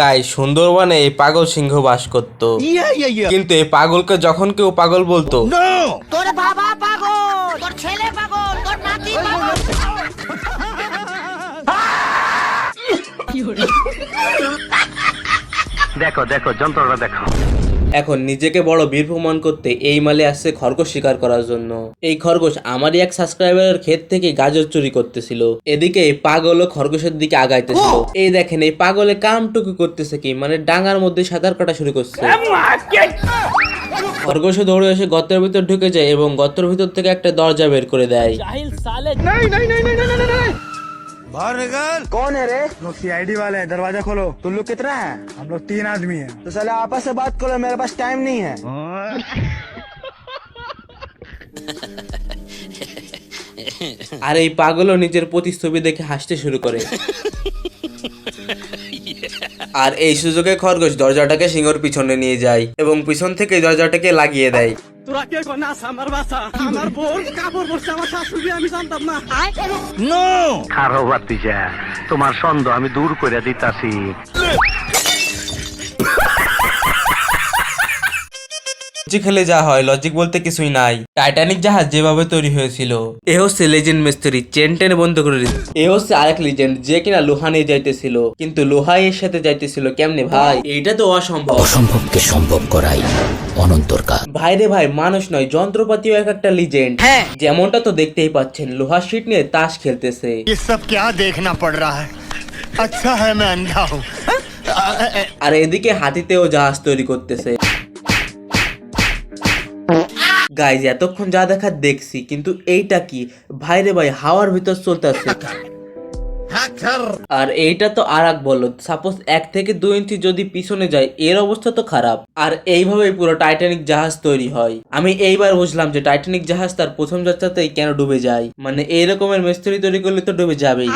গাই সুন্দরবনে এই পাগল সিংহ বাস করত। কিন্তু এই পাগলকে যখন কেউ পাগল বলতো তোর বাবা পাগল তোর ছেলে পাগল তোর নাতি পাগল। দেখো দেখো যন্ত্রটা দেখো এখন নিজেকে বড় বীর প্রমাণ করতে এই মালে আসছে খরগোশ শিকার করার জন্য। এই খরগোশ আমারই এক সাবস্ক্রাইবারের ক্ষেত থেকে গাজর চুরি করতেছিল। এদিকে এই পাগলও খরগোশের দিকে আগাইতেছিল। এই দেখেন এই পাগলে কামটুকু করতেছে কি? মানে ডাঙার মধ্যে সাঁতার কাটা শুরু করছে। খরগোশ দৌড়ে এসে গর্তের ভিতর ঢুকে যায় এবং গর্তের ভিতর থেকে একটা দরজা বের করে দেয়। कौन है रे लोग सीआईडी वाले हैं दरवाजा खोलो तुम लोग कितना है हम लोग तीन आदमी हैं तो साले आपस से बात करो मेरे पास टाइम नहीं है আর এই পাগলও নিজের প্রতিচ্ছবি দেখে হাসতে শুরু করে আর এই সুযোগে খরগোশ দরজাটাকে সিংহর পিছনে নিয়ে যায় এবং পিছন থেকে দরজাটাকে লাগিয়ে দেয়। খারো বাতিজা তোমার সন্দেহ আমি দূর করে দিতাছি। লজিক খেলে যা হয় লজিক বলতে কিছুই নাই টাইটানিক জাহাজ যেভাবে তৈরি হয়েছিল এ হচ্ছে লেজেন্ড মিস্ত্রি চেন টেনে বন্ধ করে দিচ্ছে এ হচ্ছে আরেক লেজেন্ড যে কিনা লোহা নিয়ে যাইতেছিল কিন্তু লোহা এর সাথে যাইতেছিল কেমনে ভাই এইটা তো অসম্ভব অসম্ভবকে সম্ভব করাই অনন্তর কাজ ভাই রে ভাই মানুষ নয় যন্ত্রপাতিও এক একটা লিজেন্ড যেমনটা তো দেখতেই পাচ্ছেন লোহার শিট নিয়ে তাস খেলতেছে ये सब क्या देखना पड़ रहा है अच्छा है मैं अंधा हूँ আর এদিকে হাতিতেও জাহাজ তৈরি করতেছে গাইজ এতক্ষণ যা দেখার দেখছি কিন্তু এইটা কি? ভাইরে ভাই হাওয়ার ভিতর চলতেছে আর এইটা তো আর এক বলল সাপোজ এক থেকে দুই ইঞ্চি যদি পিছনে যায় এর অবস্থা তো খারাপ। আর এইভাবেই পুরো টাইটানিক জাহাজ তৈরি হয়। আমি এইবার বুঝলাম যে টাইটানিক জাহাজ তার প্রথম যাত্রাতেই কেন ডুবে যায়। মানে এই রকমের মিস্ত্রি তৈরি করলে তো ডুবে যাবেই।